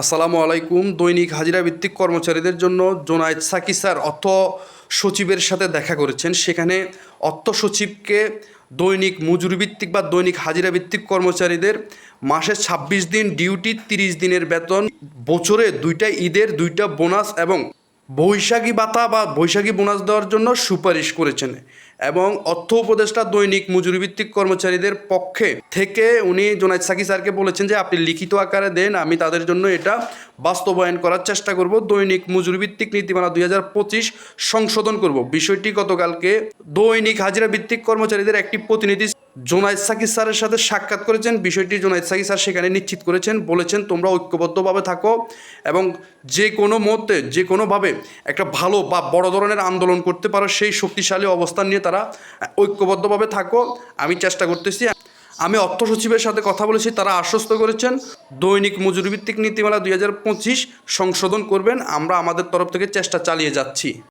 আসসালামু আলাইকুম। দৈনিক হাজিরা ভিত্তিক কর্মচারীদের জন্য জোনায়েদ সাকি স্যার অর্থ সচিবের সাথে দেখা করেছেন। সেখানে অর্থ সচিবকে দৈনিক মজুরি ভিত্তিক বা দৈনিক হাজিরা ভিত্তিক কর্মচারীদের মাসে ছাব্বিশ দিন ডিউটি, তিরিশ দিনের বেতন, বছরে দুইটা ঈদের, দুইটা বোনাস এবং বৈশাখী ভাতা বা বৈশাখী বোনাস দেওয়ার জন্য সুপারিশ করেছেন এবং অর্থ উপদেষ্টা দৈনিক মজুরি ভিত্তিক কর্মচারীদের পক্ষে থেকে উনি জোনাইদ সাকি স্যারকে বলেছেন যে, আপনি লিখিত আকারে দেন, আমি তাদের জন্য এটা বাস্তবায়ন করার চেষ্টা করব। দৈনিক মজুরি ভিত্তিক নীতিমালা দুই হাজার পঁচিশ সংশোধন করব। বিষয়টি গতকালকে দৈনিক হাজিরা ভিত্তিক কর্মচারীদের একটি প্রতিনিধি জোনাইদ সাকি স্যারের সাথে সাক্ষাৎ করেছেন। বিষয়টি জোনাইদ সাকি স্যার সেখানে নিশ্চিত করেছেন, বলেছেন, তোমরা ঐক্যবদ্ধভাবে থাকো এবং যে কোনো মুহূর্তে, যে কোনোভাবে একটা ভালো বা বড় ধরনের আন্দোলন করতে পারো, সেই শক্তিশালী অবস্থান নিয়ে তারা ঐক্যবদ্ধভাবে থাকো। আমি চেষ্টা করতেছি। আমি অর্থ সচিবের সাথে কথা বলেছি, তারা আশ্বস্ত করেছেন, দৈনিক মজুরি ভিত্তিক নীতিমালা দুই হাজার পঁচিশ সংশোধন করবেন, আমরা আমাদের তরফ থেকে চেষ্টা চালিয়ে যাচ্ছি।